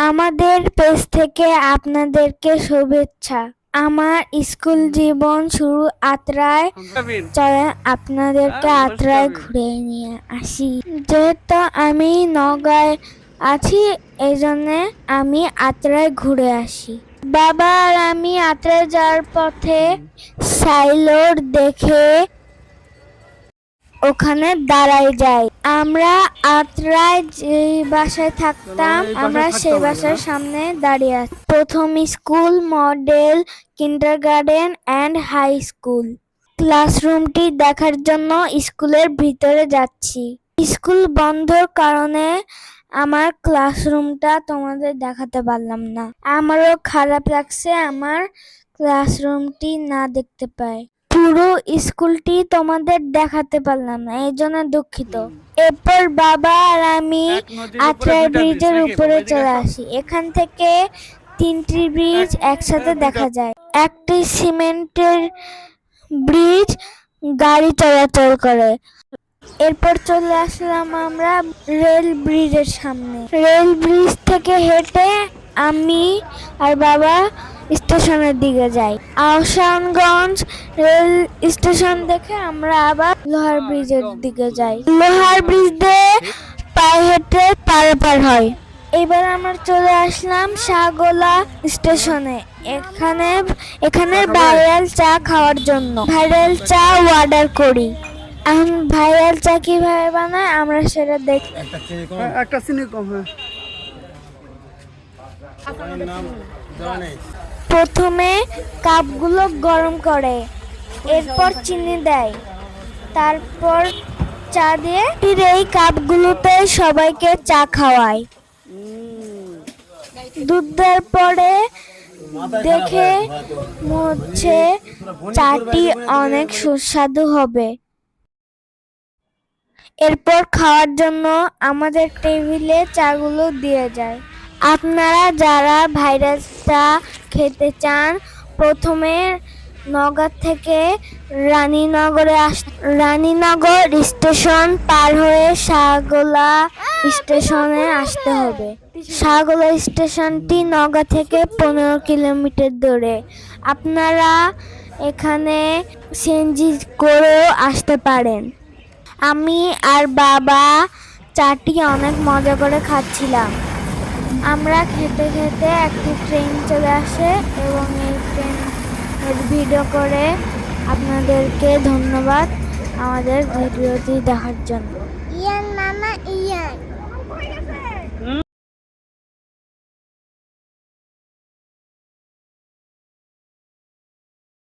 আমাদের পেজ থেকে আপনাদেরকে শুভেচ্ছা। আমার স্কুল জীবন শুরু আত্রায়। চলেন আপনাদেরকে হ্যাঁ, আত্রায় ঘুরে নিয়ে আসি। যেহেতু আমি নগায় আছি এই জন্যে আমি আত্রায় ঘুরে আসি। বাবা আর আমি আত্রায় যাওয়ার পথে সাইলোর দেখে ওখানে দাঁড়াই যাই। আমরা আত্রায় যে বাসায় থাকতাম আমরা সেই বাসার সামনে দাঁড়িয়ে আছি। প্রথম school model kindergarten and high school ক্লাসরুমটি দেখার জন্য স্কুলের ভিতরে যাচ্ছি। স্কুল বন্ধর কারণে আমার ক্লাসরুমটা তোমাদের দেখাতে পারলাম না। আমারও খারাপ লাগছে আমার ক্লাসরুমটি না দেখতে পাই পুরো স্কুলটি তোমাদের দেখাতে পারলাম না এই জন্য দুঃখিত। এরপর বাবা আর আমি আত্রাই ব্রিজের উপরে চলে আসি। এখান থেকে তিনটি ব্রিজ একসাথে দেখা যায়। একটি সিমেন্টের ব্রিজ গাড়ি চলাচল করে। এরপর চলে আসলাম আমরা রেল ব্রিজের সামনে। রেল ব্রিজ থেকে হেঁটে আমি আর বাবা স্টেশনের দিকে যাই। আহসানগঞ্জ রেল স্টেশন দেখে আমরা আবার লোহার ব্রিজের দিকে যাই। লোহার ব্রিজ দিয়ে পায়ে হেঁটে পারে পার হয়। এবার আমরা চলে আসলাম শাহগোলা স্টেশনে। এখানে এখানে ভাইরাল চা খাওয়ার জন্য। ভাইরাল চা অর্ডার করি। এখন ভাইরাল চা কীভাবে বানায় আমরা সেটা দেখ হ্যাঁ, একটা চিনি কম হ্যাঁ। প্রথমে কাপগুলো গরম করে, এরপর চিনি দেয়। তারপর চা দিয়ে এই কাপগুলোতে সবাইকে চা খাওয়ায়। দুধ দেওয়ার পরে দেখে হচ্ছে চাটি অনেক সুস্বাদু হবে। এরপর খাওয়ার জন্য আমাদের টেবিলে চাগুলো দিয়ে যায়। আপনারা যারা ভাইরাস চা খেতে চান, প্রথমে নগর থেকে রানীনগরে আস, রানীনগর স্টেশন পার হয়ে শাহগোলা স্টেশনে আসতে হবে। শাহগোলা স্টেশনটি নগা থেকে পনেরো কিলোমিটার দূরে। আপনারা এখানে সিএনজি করেও আসতে পারেন। আমি আর বাবা চাটি অনেক মজা করে খাচ্ছিলাম। আমরা খেতে খেতে একটি ট্রেন চলে আসে এবং এই ট্রেনের ভিডিও করে আপনাদেরকে ধন্যবাদ আমাদের ভিডিওটি দেখার জন্য।